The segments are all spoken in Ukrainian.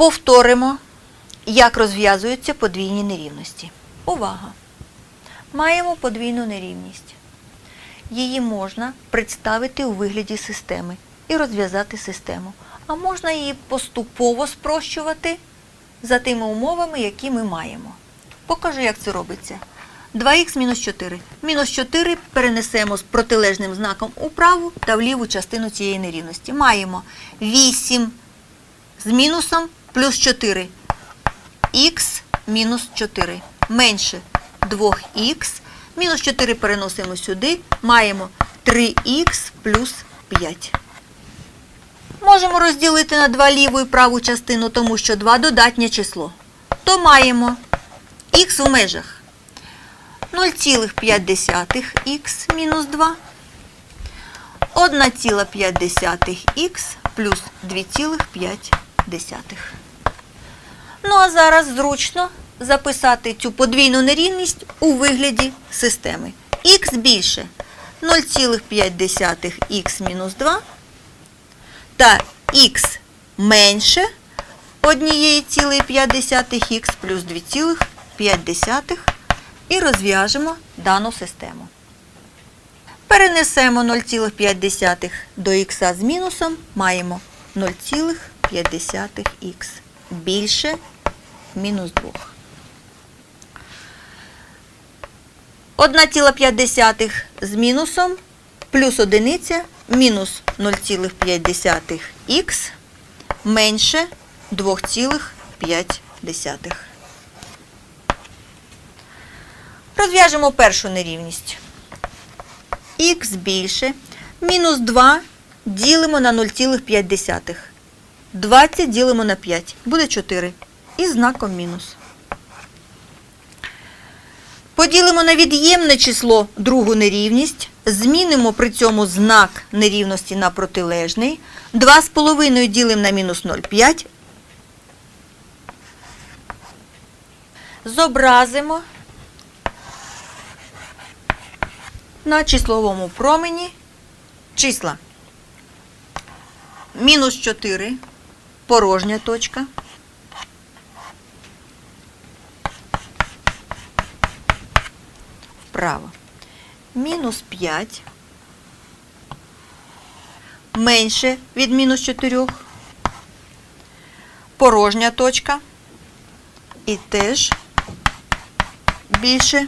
Повторимо, як розв'язуються подвійні нерівності. Увага! Маємо подвійну нерівність. Її можна представити у вигляді системи і розв'язати систему. А можна її поступово спрощувати за тими умовами, які ми маємо. Покажу, як це робиться. 2х мінус 4. Мінус 4 перенесемо з протилежним знаком у праву та в ліву частину цієї нерівності. Маємо 8 з мінусом плюс 4. Х мінус 4 менше 2х. Мінус 4 переносимо сюди. Маємо 3х плюс 5. Можемо розділити на 2 ліву і праву частину, тому що 2 додатнє число. То маємо х у межах 0,5х мінус 2, 1,5х плюс 2,5. Ну а зараз зручно записати цю подвійну нерівність у вигляді системи. х більше 0,5х мінус 2 та х менше 1,5х плюс 2,5 і розв'яжемо дану систему. Перенесемо 0,5 до х з мінусом, маємо 0,5х більше мінус 2. 1,5 з мінусом плюс одиниця мінус 0,5х менше 2,5. Розв'яжемо першу нерівність. Х більше мінус 2 ділимо на 0,5. 20 ділимо на 5. Буде 4. І знаком мінус. Поділимо на від'ємне число другу нерівність. Змінимо при цьому знак нерівності на протилежний. 2,5 ділимо на мінус 0,5. Зобразимо на числовому промені числа. Мінус 4, порожня точка. Вправо. Мінус 5. Менше від мінус 4. Порожня точка. І теж більше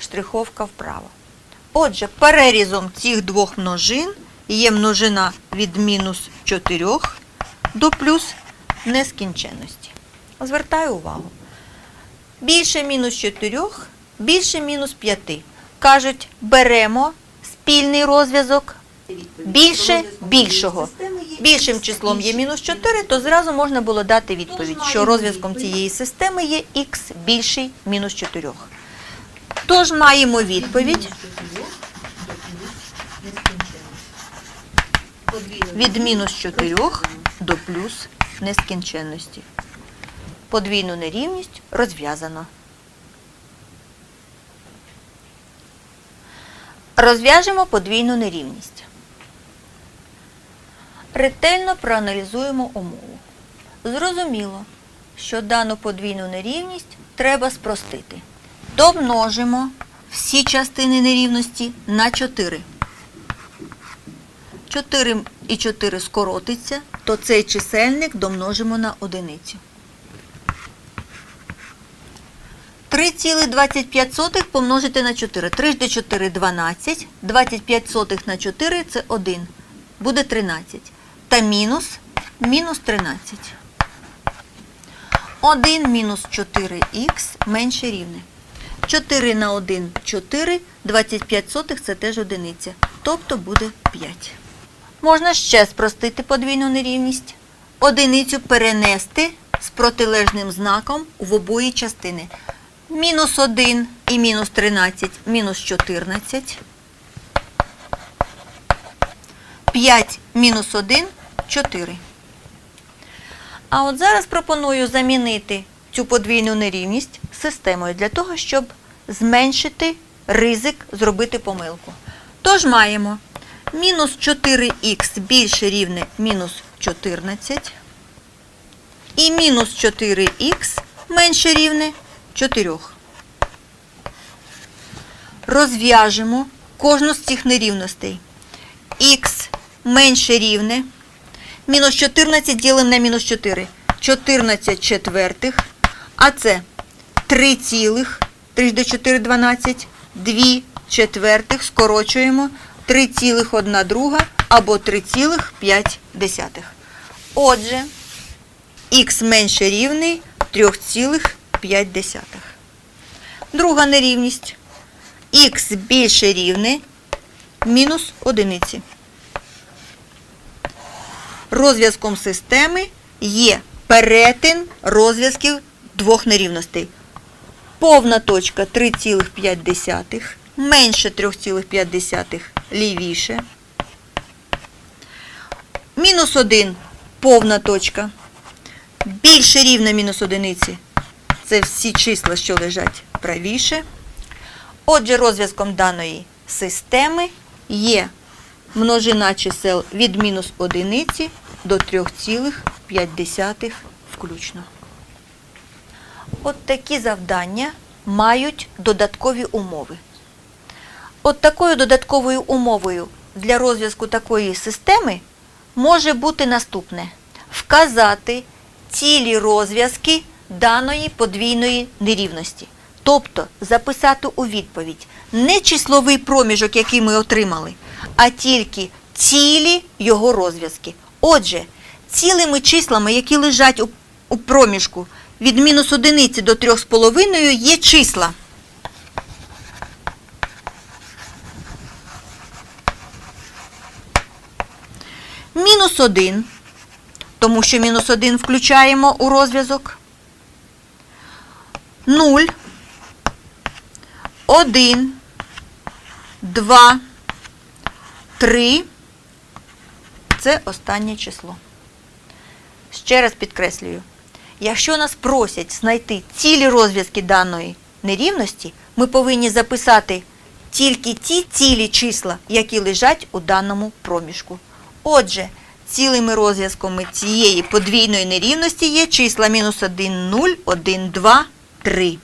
штриховка вправо. Отже, перерізом цих двох множин є множина від мінус 4 до плюс нескінченності. Звертаю увагу. Більше мінус 4, більше мінус 5. Кажуть, беремо спільний розв'язок більше більшого. Більшим числом є мінус 4, то зразу можна було дати відповідь, що розв'язком цієї системи є х більший мінус 4. Тож маємо відповідь від мінус 4 до плюс нескінченності. Подвійну нерівність розв'язано. Розв'яжемо подвійну нерівність. Ретельно проаналізуємо умову. Зрозуміло, що дану подвійну нерівність треба спростити. Домножимо всі частини нерівності на 4. 4 і 4 скоротиться, то цей чисельник домножимо на одиницю. 3,25 помножити на 4. 3 до 4 – 12. 25 сотих на 4 – це 1. Буде 13. Та мінус – мінус 13. 1 мінус 4х менше рівне. 4 на 1 – 4, 25 сотих – це теж одиниця. Тобто буде 5. Можна ще спростити подвійну нерівність. Одиницю перенести з протилежним знаком в обої частини. Мінус 1 і мінус 13 – мінус 14. 5 мінус 1 – 4. А от зараз пропоную замінити цю подвійну нерівність системою для того, щоб зменшити ризик зробити помилку. Тож маємо мінус 4х більше рівне мінус 14. І мінус 4х менше рівне 4. Розв'яжемо кожну з цих нерівностей. Х менше рівне. Мінус 14 ділимо на мінус 4. 14 четвертих. А це 3 цілих. 3 до 4 – 12. 2 четвертих. Скорочуємо. 3 цілих 1 друга або 3 цілих 5 десятих. Отже, х менше рівний 3,5. Друга нерівність. х більше рівне мінус одиниці. Розв'язком системи є перетин розв'язків двох нерівностей. Повна точка 3,5, менше 3,5 лівіше. Мінус 1 повна точка. Більше рівна мінус одиниці. Це всі числа, що лежать правіше. Отже, розв'язком даної системи є множина чисел від мінус одиниці до 3,5 включно. От такі завдання мають додаткові умови. От такою додатковою умовою для розв'язку такої системи може бути наступне: вказати цілі розв'язки даної подвійної нерівності. Тобто записати у відповідь не числовий проміжок, який ми отримали, а тільки цілі його розв'язки. Отже, цілими числами, які лежать у, проміжку від мінус одиниці до 3,5 є числа. Мінус 1, тому що мінус 1 включаємо у розв'язок. 0, 1, 2, 3. Це останнє число. Ще раз підкреслюю. Якщо нас просять знайти цілі розв'язки даної нерівності, ми повинні записати тільки ті цілі числа, які лежать у даному проміжку. Отже, цілими розв'язками цієї подвійної нерівності є числа мінус 1, 0, 1, 2, 3.